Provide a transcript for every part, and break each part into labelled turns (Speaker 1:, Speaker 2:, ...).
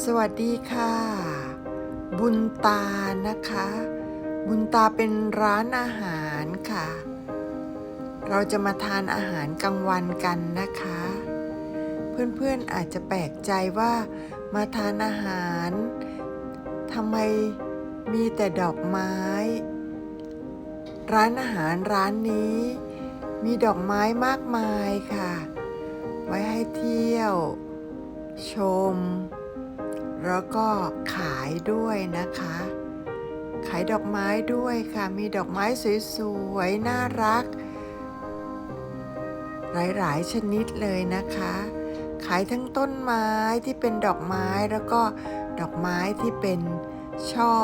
Speaker 1: สวัสดีค่ะ บุญตานะคะ บุญตาเป็นร้านอาหารค่ะ เราจะมาทานอาหารกลางวันกันนะคะ เพื่อนๆอาจจะแปลกใจว่ามาทานอาหารทำไมมีแต่ดอกไม้ ร้านอาหารร้านนี้ มีดอกไม้มากมายค่ะ ไว้ให้เที่ยว ชม แล้วก็ขายด้วยนะคะ ขายดอกไม้ด้วยค่ะ มีดอกไม้สวยๆ น่ารัก หลายๆ ชนิดเลยนะคะ ขายทั้งต้นไม้ที่เป็นดอกไม้แล้วก็ดอกไม้ที่เป็นช่อ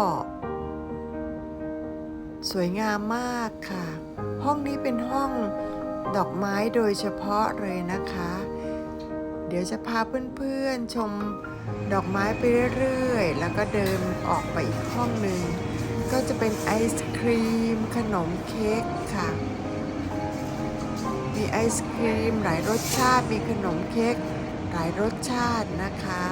Speaker 1: สวยงามมากค่ะ ห้องนี้เป็นห้องดอกไม้โดยเฉพาะเลยนะคะ เดี๋ยวจะพาเพื่อนๆชมดอกไม้ไปเรื่อยๆ แล้วก็เดินออกไปอีกห้องหนึ่ง ก็จะเป็นไอศครีม ขนมเค้กค่ะ มีไอศครีมหลายรสชาติ มีขนมเค้กหลายรสชาตินะคะ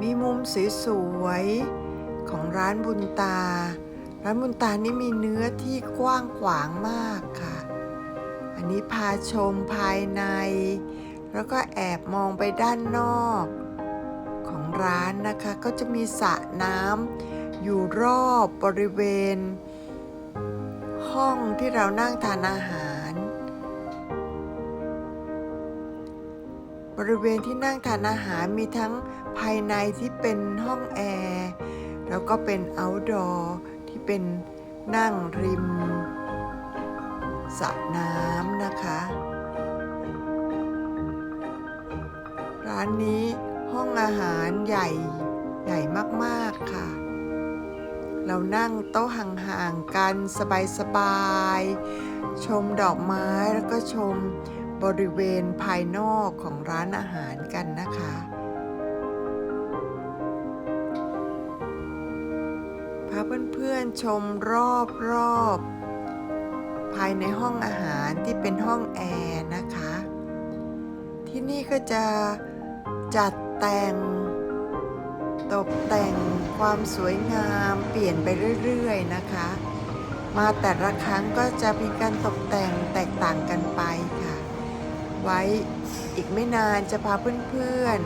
Speaker 1: มีมุมสวยๆของร้านบุญตา ร้านบุญตานี่มีเนื้อที่กว้างขวางมากค่ะ นี้พาชมภายใน แล้วก็แอบมองไปด้านนอก ของร้านนะคะก็จะมีสระน้ำอยู่รอบบริเวณ ห้องที่เรานั่งทานอาหาร บริเวณที่นั่งทานอาหารมีทั้งภายในที่เป็นห้องแอร์ แล้วก็เป็น outdoor ที่เป็นนั่งริม สระน้ำนะคะ ร้านนี้ห้องอาหารใหญ่ใหญ่มากๆค่ะ เรานั่งโต๊ะห่างๆกันสบายๆ ชมดอกไม้แล้วก็ชมบริเวณภายนอกของร้านอาหารกันนะคะพาเพื่อนๆชมรอบๆ ภายในห้องอาหารที่เป็นห้องแอร์นะคะ ที่นี่ก็จะจัดแต่ง ตกแต่งความสวยงามเปลี่ยนไปเรื่อยๆนะคะ มาแต่ละครั้งก็จะมีการตกแต่งแตกต่างกันไปค่ะ ไว้อีกไม่นานจะพาเพื่อน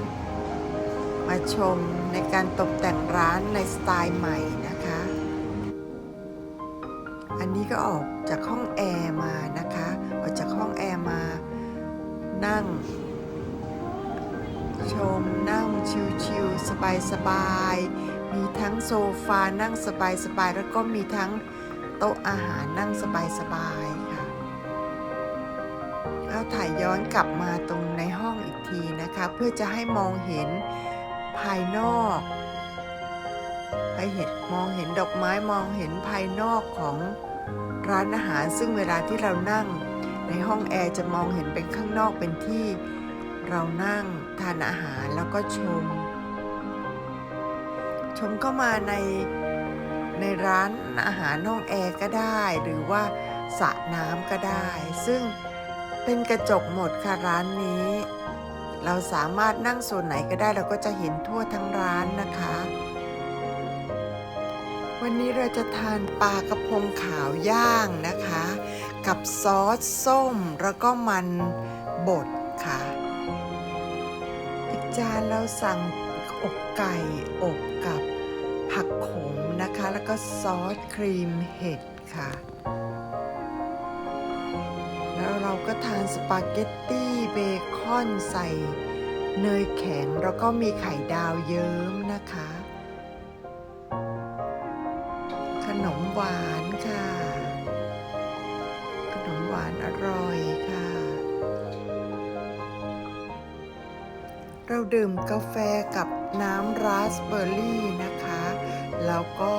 Speaker 1: ๆ มาชมในการตกแต่งร้านในสไตล์ใหม่นะคะ อันนี้ก็ออกจากห้องแอร์มานะคะ ออกจากห้องแอร์มา นั่ง ชมนั่งชิวๆสบายๆ มีทั้งโซฟานั่งสบายๆ แล้วก็มีทั้งโต๊ะอาหารนั่งสบายๆ ค่ะเอาถ่ายย้อนกลับมาตรงในห้องอีกทีนะคะ เพื่อจะให้มองเห็นภายนอก ให้เห็นมองเห็นดอกไม้มองเห็นภายนอกของร้านอาหาร ซึ่งเวลาที่เรานั่ง ในห้องแอร์จะมองเห็นเป็นข้างนอกเป็นที่ เรานั่งทานอาหารแล้วก็ชม ชมเข้ามาในในร้านอาหารห้องแอร์ก็ได้ หรือว่าสระน้ำก็ได้ ซึ่งเป็นกระจกหมดค่ะร้านนี้ เราสามารถนั่งส่วนไหนก็ได้เราก็จะเห็นทั่วทั้งร้านนะคะ วันนี้เราจะทานปลากระพงขาวย่างนะคะ กับซอสส้มแล้วก็มันบดค่ะ อีกจานเราสั่งอกไก่อบกับผักขมนะคะ แล้วก็ซอสครีมเห็ดค่ะ แล้วเราก็ทานสปาเกตตี้เบคอนใส่เนยแข็งแล้วก็มีไข่ดาวเยิ้มนะคะานอร่อยค่ะ เราดื่มกาแฟกับน้ำราสเบอร์รี่นะคะ แล้วก็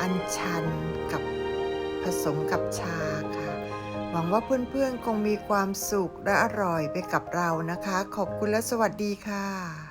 Speaker 1: อัญชันกับผสมกับชาค่ะ หวังว่าเพื่อนๆคงมีความสุขและอร่อยไปกับเรานะคะ ขอบคุณและสวัสดีค่ะ